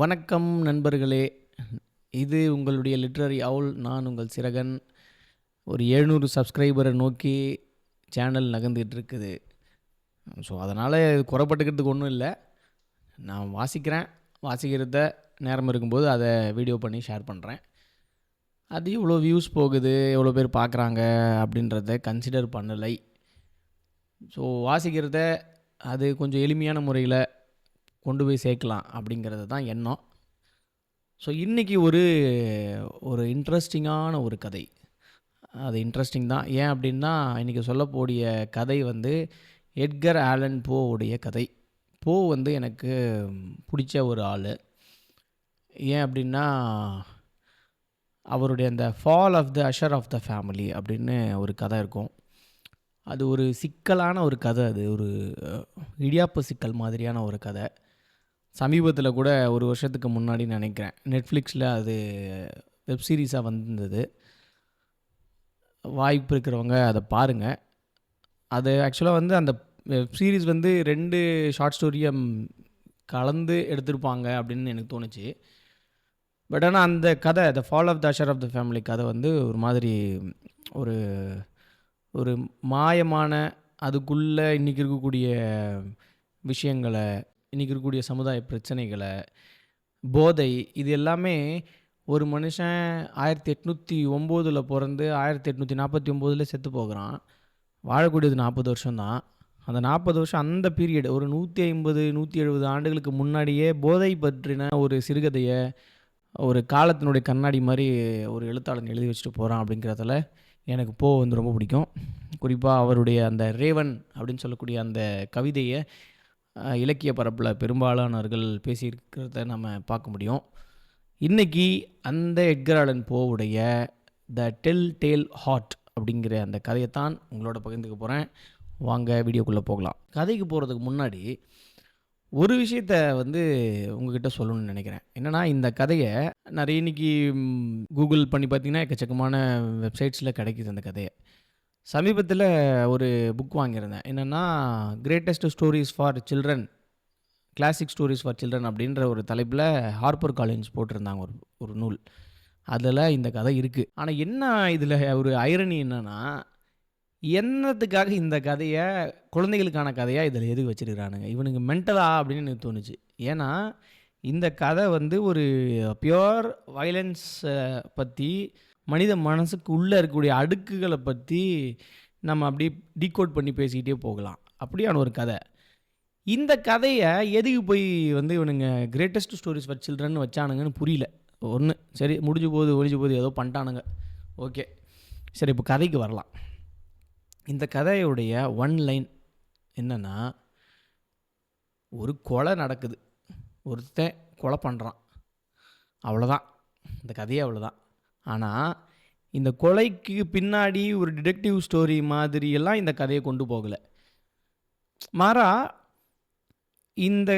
வணக்கம் நண்பர்களே. இது உங்களுடைய லிட்ரரி அவுல் நான் உங்கள் சிறகன். ஒரு எழுநூறு சப்ஸ்கிரைபரை நோக்கி சேனல் நகர்ந்துட்டு இருக்குது. ஸோ அதனால் குறைப்பட்டுக்கிறதுக்கு ஒன்றும் இல்லை. நான் வாசிக்கிறேன். வாசிக்கிறத நேரம் இருக்கும்போது அதை வீடியோ பண்ணி ஷேர் பண்ணுறேன் அது இவ்வளோ வியூஸ் போகுது எவ்வளோ பேர் பார்க்குறாங்க அப்படின்றத கன்சிடர் பண்ணலை. ஸோ வாசிக்கிறத அது கொஞ்சம் எளிமையான முறையில் கொண்டு போய் சேர்க்கலாம் அப்படிங்கிறது தான் எண்ணம். ஸோ இன்றைக்கி ஒரு ஒரு இன்ட்ரெஸ்டிங்கான ஒரு கதை. அது இன்ட்ரெஸ்டிங் தான். ஏன் அப்படின்னா இன்றைக்கி சொல்லக்கூடிய கதை வந்து எட்கர் ஆலன் போவுடைய கதை. போ வந்து எனக்கு பிடிச்ச ஒரு ஆள். ஏன் அப்படின்னா அவருடைய அந்த fall of the Usher of the family அப்படின்னு ஒரு கதை இருக்கும். அது ஒரு சிக்கலான ஒரு கதை. அது ஒரு இடியாப்பு சிக்கல் மாதிரியான ஒரு கதை. சமீபத்தில் கூட ஒரு வருஷத்துக்கு முன்னாடி நினைக்கிறேன். நெட்ஃப்ளிக்ஸில் அது வெப் சீரிஸாக வந்திருந்தது வாய்ப்பு இருக்கிறவங்க அதை பாருங்கள் அது ஆக்சுவலாக வந்து அந்த வெப் சீரிஸ் வந்து ரெண்டு ஷார்ட் ஸ்டோரியை கலந்து எடுத்திருப்பாங்க அப்படின்னு எனக்கு தோணுச்சு. பட் ஆனால் அந்த கதை the fall of the Usher of the family கதை வந்து ஒரு மாதிரி ஒரு ஒரு மாயமான அதுக்குள்ளே இன்றைக்கி இருக்கக்கூடிய விஷயங்களை இன்றைக்கி இருக்கக்கூடிய சமுதாய பிரச்சனைகளை போதை இது எல்லாமே ஒரு மனுஷன் ஆயிரத்தி எட்நூற்றி ஒம்போதில் பிறந்து ஆயிரத்தி எட்நூற்றி நாற்பத்தி ஒம்போதில் செத்து போகிறான். வாழக்கூடியது நாற்பது வருஷம்தான். அந்த நாற்பது வருஷம் அந்த பீரியட் ஒரு நூற்றி ஐம்பது நூற்றி எழுபது ஆண்டுகளுக்கு முன்னாடியே போதை பற்றின ஒரு சிறுகதையை ஒரு காலத்தினுடைய கண்ணாடி மாதிரி ஒரு எழுத்தாளன் எழுதி வச்சுட்டு போகிறான் அப்படிங்கிறதுல எனக்கு போ வந்து ரொம்ப பிடிக்கும். குறிப்பாக அவருடைய அந்த ரேவன் அப்படின்னு சொல்லக்கூடிய அந்த கவிதையை இலக்கிய பரப்பில் பெரும்பாலானவர்கள் பேசியிருக்கிறத நம்ம பார்க்க முடியும். இன்றைக்கி அந்த எட்கர் ஆலன் போவுடைய த டெல் டேல் ஹாட் அப்படிங்கிற அந்த கதையைத்தான் உங்களோட பகிர்ந்துக்க போகிறேன் வாங்க வீடியோக்குள்ளே போகலாம். கதைக்கு போகிறதுக்கு முன்னாடி ஒரு விஷயத்த வந்து உங்ககிட்ட சொல்லணும்னு நினைக்கிறேன். என்னென்னா இந்த கதையை நிறைய இன்னைக்கு கூகுள் பண்ணி பார்த்தீங்கன்னா எக்கச்சக்கமான வெப்சைட்ஸில் கிடைக்குது அந்த கதையை. சமீபத்தில் ஒரு புக் வாங்கியிருந்தேன். என்னென்னா greatest stories for children classic stories for children அப்படின்ற ஒரு தலைப்பில் ஹார்பர் காலேஜ் போட்டிருந்தாங்க ஒரு ஒரு நூல். அதில் இந்த கதை இருக்குது ஆனால் என்ன இதில் ஒரு ஐரணி என்னென்னா என்னத்துக்காக இந்த கதையை குழந்தைகளுக்கான கதையாக இதில் எதுக்கு வச்சிருக்கிறானுங்க? இவனுங்க மென்டலா அப்படின்னு எனக்கு தோணுச்சு. ஏன்னா இந்த கதை வந்து ஒரு பியோர் வயலன்ஸை பற்றி மனித மனசுக்கு உள்ளே இருக்கக்கூடிய அடுக்குகளை பற்றி நம்ம அப்படியே டீகோட் பண்ணி பேசிக்கிட்டே போகலாம். அப்படியான ஒரு கதை. இந்த கதையை எதுக்கு போய் வந்து இவனுங்க கிரேட்டஸ்ட் ஸ்டோரிஸ் ஃபார் சில்ட்ரன் வச்சானுங்கன்னு புரியல. ஒன்று சரி முடிஞ்சு போகுது ஒழிஞ்சு போகுது ஏதோ பண்ணிட்டானுங்க. ஓகே. சரி இப்போ கதைக்கு வரலாம். இந்த கதையுடைய ஒன் லைன் என்னென்னா ஒரு கொலை நடக்குது. ஒருத்தன் கொலை பண்ணுறான் அவ்வளோதான் இந்த கதையே அவ்வளோதான் ஆனால் இந்த கொலைக்கு பின்னாடி ஒரு டிடெக்டிவ் ஸ்டோரி மாதிரியெல்லாம் இந்த கதையை கொண்டு போகலை. மாறா இந்த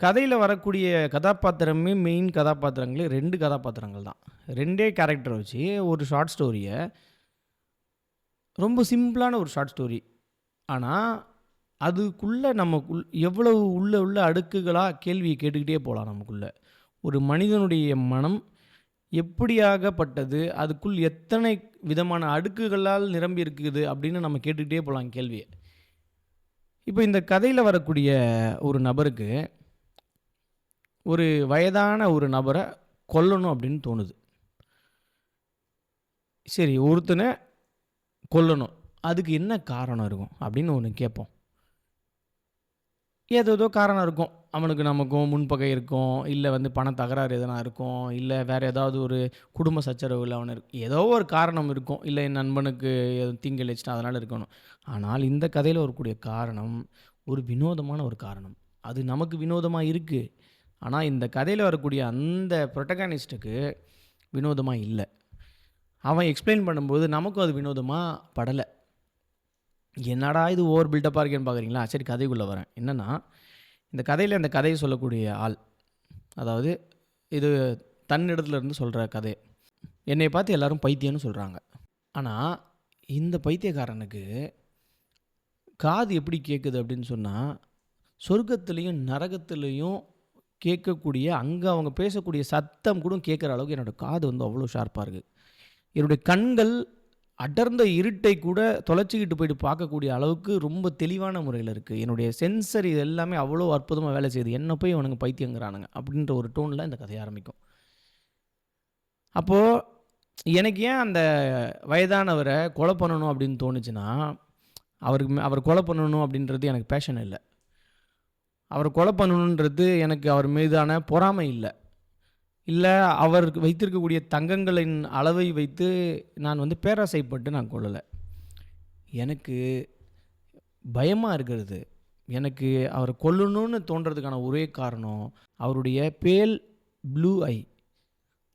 கதையில் வரக்கூடிய கதாபாத்திரமே மெயின் கதாபாத்திரங்களே ரெண்டு கதாபாத்திரங்கள் தான். ரெண்டே கேரக்டர் வச்சு ஒரு ஷார்ட் ஸ்டோரியை ரொம்ப சிம்பிளான ஒரு ஷார்ட் ஸ்டோரி ஆனால் அதுக்குள்ளே நமக்குள் எவ்வளவு உள்ள உள்ள அடுக்குகளாக கேள்வியை கேட்டுக்கிட்டே போகலாம் நமக்குள்ளே. ஒரு மனிதனுடைய மனம் எப்படியாகப்பட்டது? அதுக்குள் எத்தனை விதமான அடுக்குகளால் நிரம்பி இருக்குது அப்படின்னு நம்ம கேட்டுக்கிட்டே போகலாம் கேள்வியை. இப்போ இந்த கதையில் வரக்கூடிய ஒரு நபருக்கு ஒரு வயதான ஒரு நபரை கொல்லணும் அப்படின்னு தோணுது. சரி ஒருத்தனை கொல்லணும். அதுக்கு என்ன காரணம் இருக்கும் அப்படின்னு ஒன்று கேட்போம். ஏதோ ஏதோ காரணம் இருக்கும். அவனுக்கு நமக்கும் முன்பகை இருக்கும். இல்லை வந்து பண தகராறு எதனா இருக்கும். இல்லை வேறு ஏதாவது ஒரு குடும்ப சச்சரவுகள் அவன் இருக்கு ஏதோ ஒரு காரணம் இருக்கும். இல்லை என் நண்பனுக்கு எதுவும் தீங்கிழைச்சிட்டா அதனால் இருக்கணும். ஆனால் இந்த கதையில் வரக்கூடிய காரணம் ஒரு வினோதமான ஒரு காரணம். அது நமக்கு வினோதமாக இருக்குது ஆனால் இந்த கதையில் வரக்கூடிய அந்த ப்ரொட்டகானிஸ்ட்டுக்கு வினோதமாக இல்லை. அவன் எக்ஸ்பிளைன் பண்ணும்போது நமக்கும் அது வினோதமாக படலை. என்னடா இது ஓவர் பில்டப்பாக இருக்கேன்னு பார்க்குறீங்களா? சரி கதைக்குள்ளே வரேன். என்னென்னா இந்த கதையில் இந்த கதையை சொல்லக்கூடிய ஆள் அதாவது இது தன்னிடத்துலேருந்து சொல்கிற கதை என்னை பார்த்து எல்லாரும் பைத்தியம்னு சொல்கிறாங்க ஆனால் இந்த பைத்தியக்காரனுக்கு காது எப்படி கேட்குது அப்படின்னு சொன்னால் சொர்க்கத்துலேயும் நரகத்துலேயும் கேட்கக்கூடிய அங்கே அவங்க பேசக்கூடிய சத்தம் கூட கேட்குற அளவுக்கு என்னோடய காது வந்து அவ்வளோ ஷார்ப்பாக இருக்குது என்னுடைய கண்கள் அடர்ந்த இருட்டை கூட தொலைச்சிக்கிட்டு போயிட்டு பார்க்கக்கூடிய அளவுக்கு ரொம்ப தெளிவான முறையில் இருக்குது என்னுடைய சென்சர் இது எல்லாமே அவ்வளோ அற்புதமாக வேலை செய்யுது. என்ன போய் இவனுங்க பைத்தியங்கிறானுங்க அப்படின்ற ஒரு டோனில் இந்த கதையை ஆரம்பிக்கும். அப்போது எனக்கு ஏன் அந்த வயதானவரை கொலை பண்ணணும் அப்படின்னு தோணுச்சுன்னா அவருக்கு மே- அவர் கொலை பண்ணணும் அப்படின்றது எனக்கு பேஷன் இல்லை. அவரை கொலை பண்ணணுன்றது எனக்கு அவர் மீதான பொறாமை இல்லை. இல்லை அவர் வைத்திருக்கக்கூடிய தங்கங்களின் அளவை வைத்து நான் வந்து பேராசைப்பட்டு நான் கொள்ளலை எனக்கு பயமாக இருக்கிறது. எனக்கு அவரை கொல்லணும்னு தோன்றதுக்கான ஒரே காரணம் அவருடைய பேல் ப்ளூ ஐ.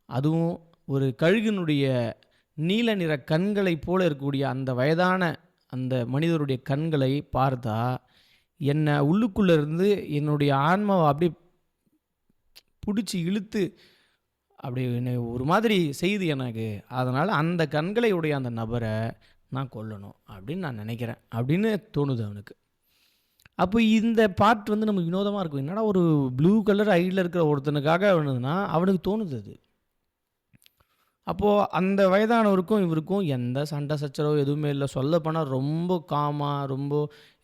அதுவும் ஒரு கழுகினுடைய நீல நிற கண்களைப் போல இருக்கக்கூடிய அந்த வயதான அந்த மனிதருடைய கண்களை பார்த்தா என்னை உள்ளுக்குள்ளே இருந்து என்னுடைய ஆன்மாவை அப்படியே பிடிச்சி இழுத்து அப்படி என்னை ஒரு மாதிரி செய்து எனக்கு. அதனால் அந்த கண்களை உடைய அந்த நபரை நான் கொல்லணும் அப்படின்னு நான் நினைக்கிறேன் அப்படின்னு தோணுது அவனுக்கு. அப்போ இந்த பார்ட் வந்து நமக்கு வினோதமாக இருக்கும். என்னடா ஒரு ப்ளூ கலர் ஐடியில் இருக்கிற ஒருத்தனுக்காக அவனுதுன்னா அவனுக்கு தோணுது அது. அப்போது அந்த வயதானவருக்கும் இவருக்கும் எந்த சண்டை சச்சரவோ எதுவுமே இல்லை. சொல்லப்போனால் ரொம்ப காமாக ரொம்ப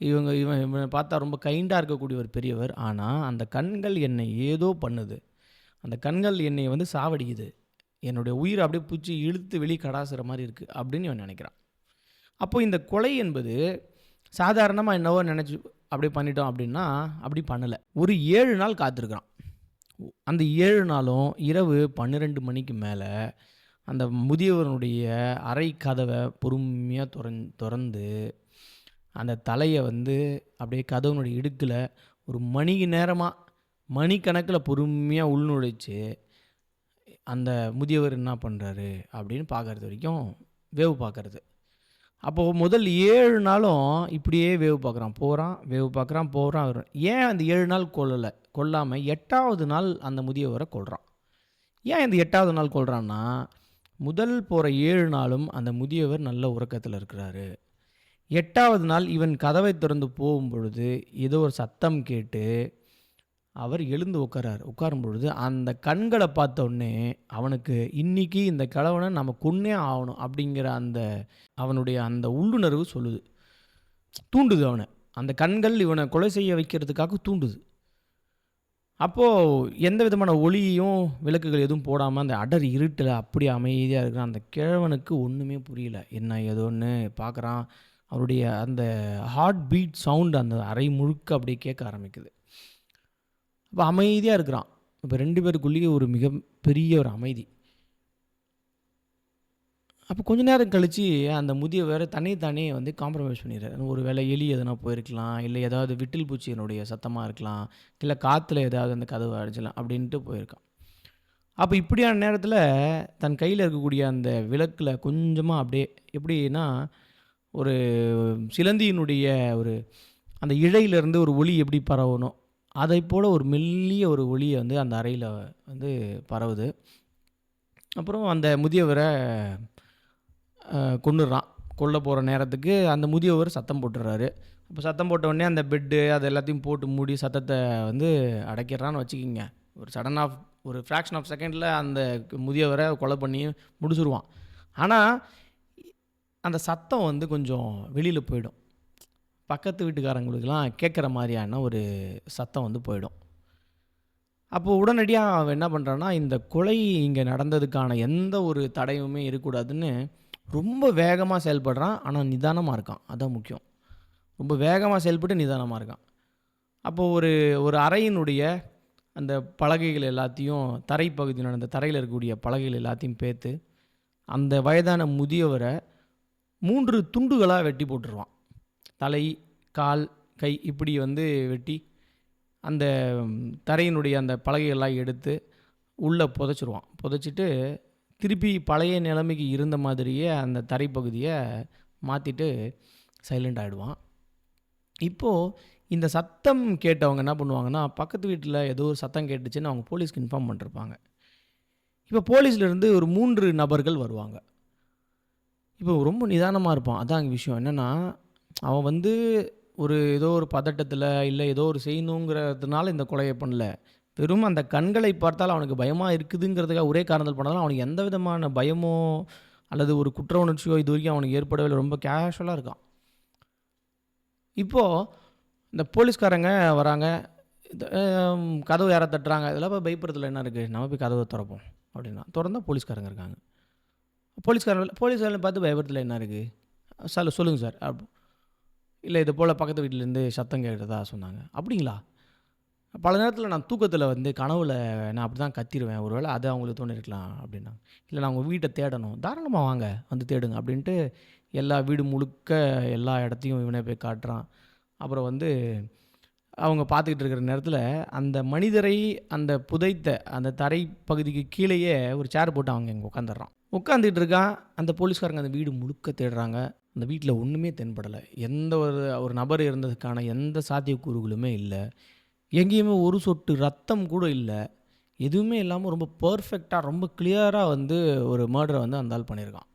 இவங்க இவன் இவனை பார்த்தா ரொம்ப கைண்டாக இருக்கக்கூடிய ஒரு பெரியவர். ஆனால் அந்த கண்கள் என்னை ஏதோ பண்ணுது. அந்த கண்கள் என்னை வந்து சாவடிக்குது. என்னுடைய உயிரை அப்படியே பூச்சி இழுத்து வெளியே கடாசுற மாதிரி இருக்குது அப்படின்னு இவன் நினைக்கிறான். அப்போது இந்த கொலை என்பது சாதாரணமாக என்னவோ நினச்சி அப்படியே பண்ணிட்டோம் அப்படின்னா அப்படி பண்ணலை. ஒரு ஏழு நாள் காத்திருக்கிறான். அந்த ஏழு நாளும் இரவு பன்னிரெண்டு மணிக்கு மேலே அந்த முதியவனுடைய அறை கதவை பொறுமையாக துறந் திறந்து அந்த தலையை வந்து அப்படியே கதவனுடைய இடுக்கில் ஒரு மணி நேரமாக மணிக்கணக்கில் பொறுமையாக உள்நுழைச்சு அந்த முதியவர் என்ன பண்ணுறாரு அப்படின்னு பார்க்கறது வரைக்கும் வேவு பார்க்கறது. அப்போது முதல் ஏழு நாளும் இப்படியே வேவு பார்க்குறான். போகிறான் வேவு பார்க்குறான் போகிறான் வரும் ஏன் அந்த ஏழு நாள் கொல்லலை? கொல்லாமல் எட்டாவது நாள் அந்த முதியவரை கொள்கிறான் ஏன் இந்த எட்டாவது நாள் கொள்கிறான்னா முதல் போகிற ஏழு நாளும் அந்த முதியவர் நல்ல உறக்கத்தில் இருக்கிறாரு. எட்டாவது நாள் இவன் கதவை திறந்து போகும் பொழுது ஏதோ ஒரு சத்தம் கேட்டு அவர் எழுந்து உட்காரார் உட்காரும் பொழுது அந்த கண்களை பார்த்த உடனே அவனுக்கு இன்னைக்கு இந்த கிழவனை நம்ம கொன்னே ஆகணும் அப்படிங்கிற அந்த அவனுடைய அந்த உள்ளுணர்வு சொல்லுது. தூண்டுது அவனை. அந்த கண்கள் இவனை கொலை செய்ய வைக்கிறதுக்காக தூண்டுது. அப்போது எந்த விதமான ஒளியும் விளக்குகள் எதுவும் போடாமல் அந்த அடர் இருட்டில் அப்படி அமைதியாக இருக்கிறான் அந்த கிழவனுக்கு ஒன்றுமே புரியல. என்ன ஏதோன்னு பார்க்குறான் அவருடைய அந்த ஹார்ட் பீட் சவுண்ட் அந்த அறை முழுக்க அப்படியே கேட்க ஆரம்பிக்குது. அப்போ அமைதியாக இருக்கிறான். இப்போ ரெண்டு பேருக்குள்ளேயே ஒரு மிக பெரிய ஒரு அமைதி. அப்போ கொஞ்ச நேரம் கழித்து அந்த முதியவர் தன்னை தானே வந்து காம்ப்ரமைஸ் பண்ணிடுறாரு. ஒரு வேலை எலி எதனா போயிருக்கலாம் இல்லை ஏதாவது விட்டில் பூச்சியினுடைய சத்தமாக இருக்கலாம் இல்லை காற்றுல ஏதாவது அந்த கதவை அடிச்சலாம் அப்படின்ட்டு போயிருக்கான். அப்போ இப்படியான நேரத்தில் தன் கையில் இருக்கக்கூடிய அந்த விளக்கில் கொஞ்சமாக அப்படியே எப்படின்னா ஒரு சிலந்தியினுடைய ஒரு அந்த இழையிலேருந்து ஒரு ஒளி எப்படி பரவணும்? அதை போல் ஒரு மெல்லிய ஒரு ஒளியை வந்து அந்த அறையில் வந்து பரவுது. அப்புறம் அந்த முதியவரை கொண்டுடுறான் கொல்ல போகிற நேரத்துக்கு அந்த முதியவர் சத்தம் போட்டுடுறாரு அப்போ சத்தம் போட்ட உடனே அந்த பெட்டு அது எல்லாத்தையும் போட்டு மூடி சத்தத்தை வந்து அடைக்கிறான்னு வச்சுக்கிங்க. ஒரு சடன் ஆஃப் ஒரு ஃப்ராக்ஷன் ஆஃப் செகண்டில் அந்த முதியவரை கொலை பண்ணி முடிச்சுருவான். ஆனால் அந்த சத்தம் வந்து கொஞ்சம் வெளியில் போயிடும். பக்கத்து வீட்டுக்காரங்களுக்கெல்லாம் கேட்குற மாதிரியான ஒரு சத்தம் வந்து போயிடும். அப்போது உடனடியாக அவன் என்ன பண்ணுறான்னா இந்த கொலை இங்கே நடந்ததுக்கான எந்த ஒரு தடையுமே இருக்கக்கூடாதுன்னு ரொம்ப வேகமாக செயல்படுறான். ஆனால் நிதானமாக இருக்கான். அதான் முக்கியம். ரொம்ப வேகமாக செயல்பட்டு நிதானமாக இருக்கான். அப்போது ஒரு ஒரு அறையினுடைய அந்த பலகைகள் எல்லாத்தையும் தரைப்பகுதியில் அந்த தரையில் இருக்கக்கூடிய பலகைகள் எல்லாத்தையும் பேத்து அந்த வயதான முதியவரை மூன்று துண்டுகளாக வெட்டி போட்டுருவான். தலை கால் கை இப்படி வந்து வெட்டி அந்த தரையினுடைய அந்த பலகைகள்லாம் எடுத்து உள்ளே புதைச்சிருவான். புதைச்சிட்டு திருப்பி பழைய நிலைமைக்கு இருந்த மாதிரியே அந்த தரைப்பகுதியை மாற்றிட்டு சைலண்ட் ஆகிடுவான் இப்போது இந்த சத்தம் கேட்டவங்க என்ன பண்ணுவாங்கன்னா பக்கத்து வீட்டில் ஏதோ ஒரு சத்தம் கேட்டுச்சுன்னு அவங்க போலீஸ்க்கு இன்ஃபார்ம் பண்ணிருப்பாங்க. இப்போ போலீஸ்லேருந்து ஒரு மூன்று நபர்கள் வருவாங்க. இப்போ ரொம்ப நிதானமாக இருப்பான். அதான் விஷயம். என்னென்னா அவன் வந்து ஒரு ஏதோ ஒரு பதட்டத்தில் இல்லை ஏதோ ஒரு செய்யணுங்கிறதுனால இந்த கொலையை பண்ணல. வெறும் அந்த கண்களை பார்த்தால் அவனுக்கு பயமாக இருக்குதுங்கிறதுக்காக ஒரே காரணத்தில் பண்ணாலும் அவனுக்கு எந்த விதமான பயமோ அல்லது ஒரு குற்ற உணர்ச்சியோ இது வரைக்கும் அவனுக்கு ஏற்படவே ரொம்ப கேஷுவலாக இருக்கான். இப்போது இந்த போலீஸ்காரங்க வராங்க. கதவு யாரை தட்டுறாங்க. இதெல்லாம் போய் பயப்படுறதுல என்ன இருக்குது நம்ம போய் கதவை திறப்போம் அப்படின்னா திறந்தால் போலீஸ்காரங்க இருக்காங்க. போலீஸ்காரங்க போலீஸ்காரங்களை பார்த்து பயப்படுறதுல என்ன இருக்குது சார் சொல்லுங்கள் சார். அப்போ இல்லை இது போல் பக்கத்து வீட்டிலேருந்து சத்தம் கேட்டதா? சொன்னாங்க. அப்படிங்களா? பல நேரத்தில் நான் தூக்கத்தில் வந்து கனவில் நான் அப்படி தான் கத்திடுவேன் ஒருவேளை அது அவங்களுக்கு தோணிருக்கலாம் அப்படின்னா இல்லை நான் உங்கள் வீட்டை தேடணும். தாராளமாக வாங்க வந்து தேடுங்க அப்படின்ட்டு எல்லா வீடு முழுக்க எல்லா இடத்தையும் இவனே போய் காட்டுறான். அப்புறம் வந்து அவங்க பார்த்துக்கிட்டு இருக்கிற நேரத்தில் அந்த மனிதரை அந்த புதைத்த அந்த தரை பகுதிக்கு கீழேயே ஒரு சேர் போட்டு அவங்க இங்கே உட்காந்துடுறான் உட்காந்துட்டு இருக்கான். அந்த போலீஸ்காரங்க அந்த வீடு முழுக்க தேடுறாங்க. அந்த வீட்டில் ஒன்றுமே தென்படலை. எந்த ஒரு ஒரு நபர் இருந்ததுக்கான எந்த சாத்தியக்கூறுகளுமே இல்லை. எங்கேயுமே ஒரு சொட்டு ரத்தம் கூட இல்லை. எதுவுமே இல்லாமல் ரொம்ப பர்ஃபெக்டாக ரொம்ப கிளியராக வந்து ஒரு மர்டரை வந்து அந்த ஆள் பண்ணியிருக்கான்.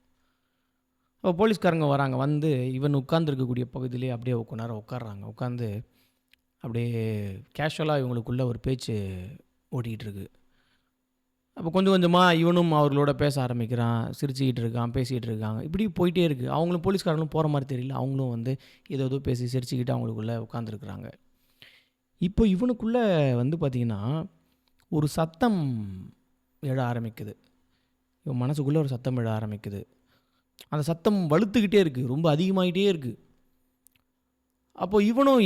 அப்போ போலீஸ்காரங்க வராங்க. வந்து இவன் உட்காந்துருக்கக்கூடிய பகுதியிலே அப்படியே கொஞ்ச நேரம் உட்காடுறாங்க உட்காந்து அப்படியே கேஷுவலாக இவங்களுக்குள்ள ஒரு பேச்சு ஓடிக்கிட்டு இருக்குது அப்போ கொஞ்சம் கொஞ்சமாக இவனும் அவர்களோட பேச ஆரம்பிக்கிறான் சிரிச்சுக்கிட்டு இருக்கான் பேசிக்கிட்டு இருக்காங்க. இப்படி போயிட்டே இருக்குது அவங்களும் போலீஸ்காரங்களும் போகிற மாதிரி தெரியல. அவங்களும் வந்து ஏதோ ஏதோ பேசி சிரிச்சுக்கிட்டு அவங்களுக்குள்ளே உட்காந்துருக்குறாங்க இப்போ இவனுக்குள்ளே வந்து பார்த்திங்கன்னா ஒரு சத்தம் எழ ஆரம்பிக்குது. இவன் மனசுக்குள்ளே ஒரு சத்தம் எழ ஆரம்பிக்குது. அந்த சத்தம் வலுத்துக்கிட்டே இருக்குது ரொம்ப அதிகமாகிட்டே இருக்குது அப்போ இவனும்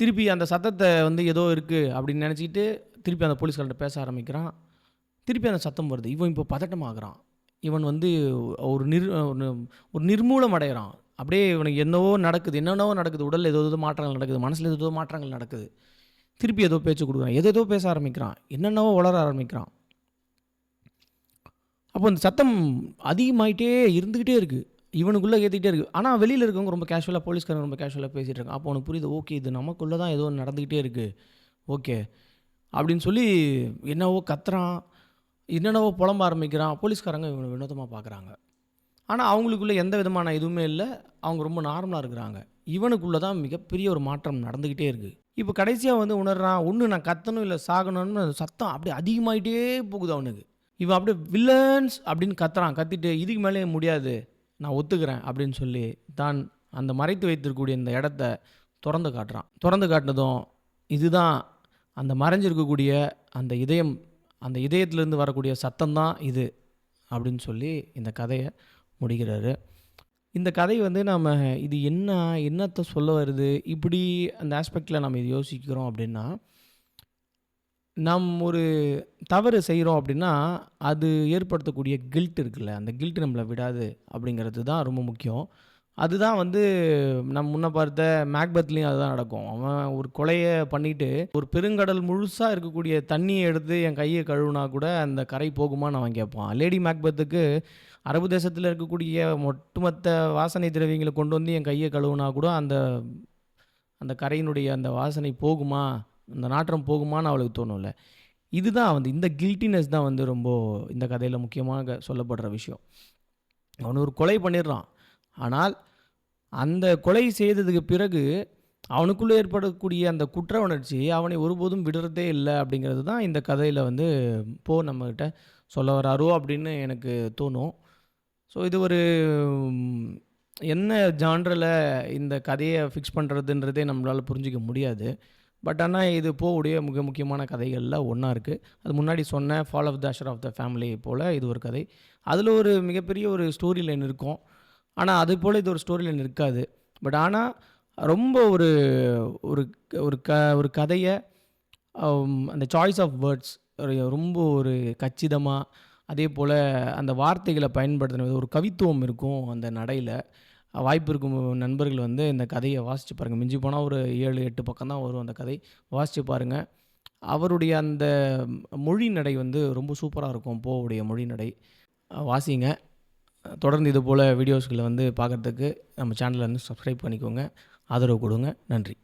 திருப்பி அந்த சத்தத்தை வந்து ஏதோ இருக்குது அப்படின்னு நினச்சிக்கிட்டு திருப்பி அந்த போலீஸ்கார்ட்ட பேச ஆரம்பிக்கிறான். திருப்பி அந்த சத்தம் வருது. இவன் இப்போ பதட்டமாகறான். இவன் வந்து ஒரு நிர் ஒரு ஒரு நிர்மூலம் அடைகிறான் அப்படியே இவனுக்கு என்னவோ நடக்குது என்னென்னவோ நடக்குது. உடலில் ஏதோ ஏதோ மாற்றங்கள் நடக்குது மனசில் ஏதோ ஏதோ மாற்றங்கள் நடக்குது. திருப்பி ஏதோ பேச்சு கொடுக்குறான். ஏதோ ஏதோ பேச ஆரம்பிக்கிறான். என்னென்னவோ வளர ஆரம்பிக்கிறான். அப்போ இந்த சத்தம் அதிகமாயிட்டே இருந்துக்கிட்டே இருக்குது இவனுக்குள்ளே ஏற்றிக்கிட்டே இருக்குது ஆனால் வெளியில் இருக்கவங்க ரொம்ப கேஷுவலாக போலீஸ்காரங்க ரொம்ப கேஷுவலாக பேசிகிட்டு இருக்காங்க. அப்போ உனக்கு புரியுது ஓகே இது நமக்குள்ளே தான் ஏதோ நடந்துக்கிட்டே இருக்குது ஓகே. அப்படின்னு சொல்லி என்னவோ கத்துறான். என்னென்னவோ புலம்ப ஆரம்பிக்கிறான். போலீஸ்காரங்க இவனை வினோதமாக பார்க்குறாங்க ஆனால் அவங்களுக்குள்ள எந்த விதமான இதுவுமே இல்லை. அவங்க ரொம்ப நார்மலாக இருக்கிறாங்க. இவனுக்குள்ளே தான் மிகப்பெரிய ஒரு மாற்றம் நடந்துக்கிட்டே இருக்குது இப்போ கடைசியாக வந்து உணர்றான் ஒன்று நான் கத்தணும் இல்லை சாகணும்னு சத்தம் அப்படியே அதிகமாகிட்டே போகுது அவனுக்கு. இவன் அப்படியே வில்லன்ஸ் அப்படின்னு கத்துறான். கத்திட்டு இதுக்கு மேலே முடியாது. நான் ஒத்துக்கிறேன். அப்படின்னு சொல்லி தான் அந்த மறைத்து வைத்திருக்கக்கூடிய இந்த இடத்த திறந்து காட்டுறான். திறந்து காட்டினதும் இதுதான் அந்த மறைஞ்சிருக்கக்கூடிய அந்த இதயம் அந்த இதயத்திலேருந்து வரக்கூடிய சத்தம் தான் இது அப்படின்னு சொல்லி இந்த கதையை முடிக்கிறாரு. இந்த கதை வந்து நம்ம இது என்ன என்னத்தை சொல்ல வருது இப்படி அந்த ஆஸ்பெக்டில் நம்ம இது யோசிக்கிறோம் அப்படின்னா நம் ஒரு தவறு செய்கிறோம் அப்படின்னா அது ஏற்படுத்தக்கூடிய கில்ட் இருக்குல்ல அந்த கில்ட் நம்மளை விடாது அப்படிங்கிறது தான் ரொம்ப முக்கியம். அதுதான் வந்து நம்ம முன்ன பார்த்த மேக்பத்லேயும் அதுதான் நடக்கும். அவன் ஒரு கொலையை பண்ணிட்டு ஒரு பெருங்கடல் முழுசாக இருக்கக்கூடிய தண்ணியை எடுத்து என் கையை கழுவுனா கூட அந்த கரை போகுமான்னு அவன் கேட்பான். லேடி மேக்பத்துக்கு அரபு தேசத்தில் இருக்கக்கூடிய ஒட்டுமொத்த வாசனை திரவியங்களை கொண்டு வந்து என் கையை கழுவுனா கூட அந்த அந்த கரையினுடைய அந்த வாசனை போகுமா அந்த நாற்றம் போகுமான்னு அவளுக்கு தோணும்ல. இதுதான் வந்து இந்த கில்ட்டினஸ் தான் வந்து ரொம்ப இந்த கதையில் முக்கியமாக சொல்லப்படுற விஷயம். அவன் ஒரு கொலை பண்ணிடுறான். ஆனால் அந்த கொலை செய்ததுக்கு பிறகு அவனுக்குள்ளே ஏற்படக்கூடிய அந்த குற்ற உணர்ச்சி அவனை ஒருபோதும் விடுறதே இல்லை அப்படிங்கிறது தான் இந்த கதையில் வந்து போ நம்மக்கிட்ட சொல்ல வராரோ அப்படின்னு எனக்கு தோணும். ஸோ இது ஒரு என்ன ஜான்ரில் இந்த கதையை ஃபிக்ஸ் பண்ணுறதுன்றதே நம்மளால் புரிஞ்சிக்க முடியாது. பட் ஆனால் இது போவுடைய மிக முக்கியமான கதைகளில் ஒன்றா இருக்குது அது முன்னாடி சொன்ன fall of the Usher of the family போல் இது ஒரு கதை. அதில் ஒரு மிகப்பெரிய ஒரு ஸ்டோரி லைன் இருக்கும். ஆனால் அது போல் இது ஒரு ஸ்டோரி லைன் இருக்காது பட் ஆனால் ரொம்ப ஒரு ஒரு ஒரு க ஒரு கதையை அந்த சாய்ஸ் ஆஃப் வேர்ட்ஸ் ரொம்ப ஒரு கச்சிதமாக அதே போல் அந்த வார்த்தைகளை பயன்படுத்தின ஒரு கவித்துவம் இருக்கும் அந்த நடையில். வாய்ப்பு இருக்கும் நண்பர்கள் வந்து இந்த கதையை வாசித்து பாருங்கள் மிஞ்சி போனால் ஒரு ஏழு எட்டு பக்கம் தான் வரும் அந்த கதை. வாசித்து பாருங்கள் அவருடைய அந்த மொழி நடை வந்து ரொம்ப சூப்பராக இருக்கும். போவுடைய மொழி நடை. வாசிங்க. தொடர்ந்து இது போல் வீடியோஸ்களை வந்து பார்க்குறதுக்கு நம்ம சேனலை வந்து சப்ஸ்கிரைப் பண்ணிக்கோங்க. ஆதரவு கொடுங்க. நன்றி.